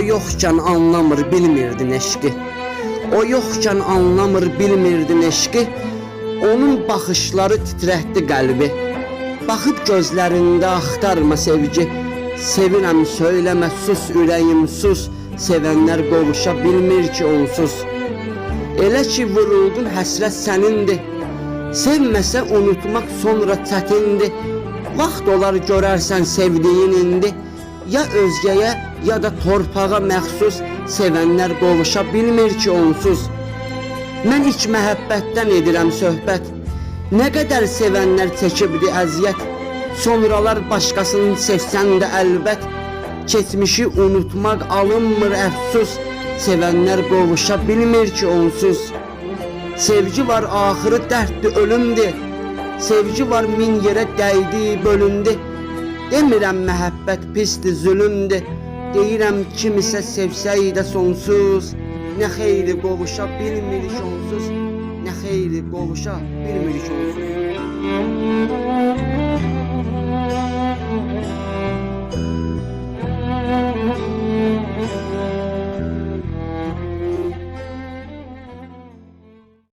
yoxkən anlamır, bilmirdin eşqi. O yoxkən anlamır, bilmirdin eşqi. Onun baxışları titrətdi qəlbi. Baxıb gözlərində axtarma sevgi. Sevirəm, söyləmə, sus ürəyim, sus. Sevənlər qovuşa bilmir ki onsuz. Elə ki vuruldun həsrət sənindir. Sevməsə unutmaq sonra çətindir. Vaxt olar görərsən sevdiyin indi. Ya özgəyə ya da torpağa məxsus sevənlər qovuşa bilmir ki onsuz. Mən ilk məhəbbətdən edirəm söhbət. Nə qədər sevənlər çəkibdi əziyyət. Sonralar başqasını sevsən də əlbət. Keçmişi unutmaq alınmır əfsus. Sevənlər qovuşa bilmir ki onsuz. Sevgi var axırı dərddir, ölümdür. Sevgi var min yerə dəydi, bölündü. Demirəm məhəbbət pisdir, zülümdür. Deyirəm kimisə sevsəydə sonsuz, nə xeyri qovuşa bilmirik onsuz, nə xeyri qovuşa bilmirik onsuz.